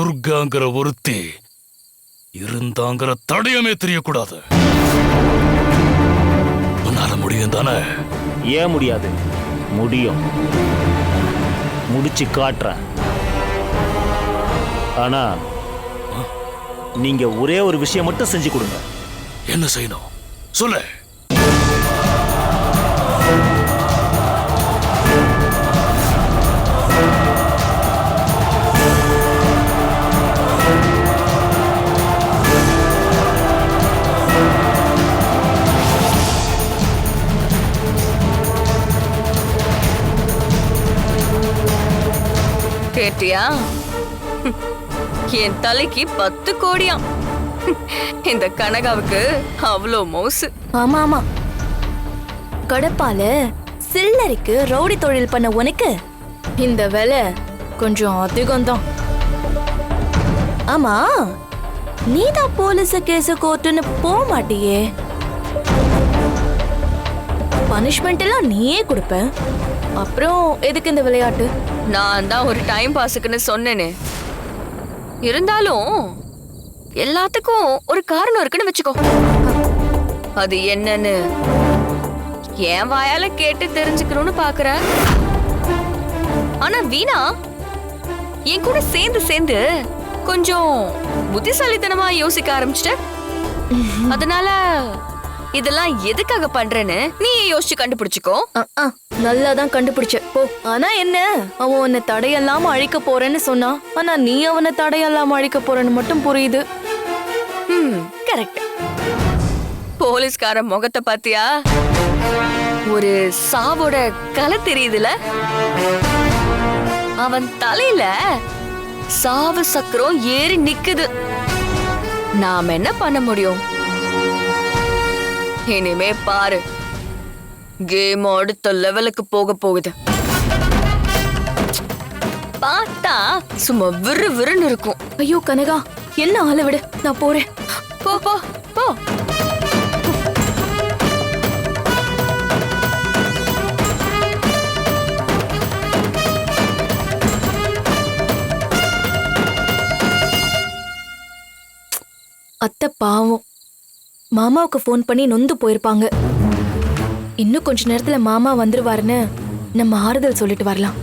துர்காங்கிற ஒருத்தி இருந்தாங்கிற தடயமே தெரியக்கூடாது. உன்னால முடியும் தானே? ஏன் முடியாது? முடியும். முடிச்சு காட்டுறேன். ஆனா நீங்க ஒரே ஒரு விஷயம் மட்டும் செஞ்சு கொடுங்க. என்ன செய்யணும்? சொல்லு. கேட்டியா? என் தலைக்கு பத்து கோடியாம் இந்த கனகாவுக்கு அவ்வளோ மோசு. ஆமா ஆமா. கடப்பால சில்லறைக்கு ரவுடி தொழில் பண்ண உனக்கு இந்த வேலை கொஞ்சம் அதிகம்தான். ஆமா நீதான் போலீஸ் கேஸ் கோர்ட்டுன்னு போக மாட்டியே. பனிஷ்மெண்ட் எல்லாம் நீயே கொடுப்ப. அப்புறம் எதுக்கு இந்த விளையாட்டு? நான் தான் ஒரு டைம் பாஸுக்குன்னு சொன்னேனே. இருந்தாலும் எல்லாத்துக்கும் ஒரு காரணம் இருக்குன்னு வச்சுக்கோ. அது என்னன்னு என் வாயால கேட்டு தெரிஞ்சுக்கணும்னு பாக்குற. ஆனா வீணா என் கூட சேர்ந்து சேர்ந்து கொஞ்சம் புத்திசாலித்தனமா யோசிக்க ஆரம்பிச்சிட்ட. அதனால இதெல்லாம் எதுக்காக பண்றேன்னு நீ யோசிச்சு கண்டுபிடிச்சுக்கோ. நல்லா தான் கண்டுபிடிச்ச. போ ஆனா என்ன? அவன் உன்னை தடையல்லாம அழிக்க போறேன்னு சொன்னா ஆனா நீ அவனை தடையல்லாம அழிக்க போறேன்னு மட்டும் புரியுது. ம் கரெக்ட் போலீஸ்கார முகத்தை பாத்தியா ஒரு சாவோட கலை தெரியுதுல? அவன் தலையில சாவு சக்கரம் ஏறி நிக்குது. நாம என்ன பண்ண முடியும்? இனிமே பாரு. கேம் அடுத்த லெவலுக்கு போக போகுது. பார்த்தா சும்மா விறு விறுன்னு இருக்கும். ஐயோ கனகா என்ன ஆள விடு. நான் போறேன். போ போ போ. அத்தை பாவம். மாமாவுக்கு ஃபோன் பண்ணி நொந்து போயிருப்பாங்க. இன்னும் கொஞ்ச நேரத்துல மாமா வந்துருவாருன்னு நம்ம ஆறுதல் சொல்லிட்டு வரலாம்.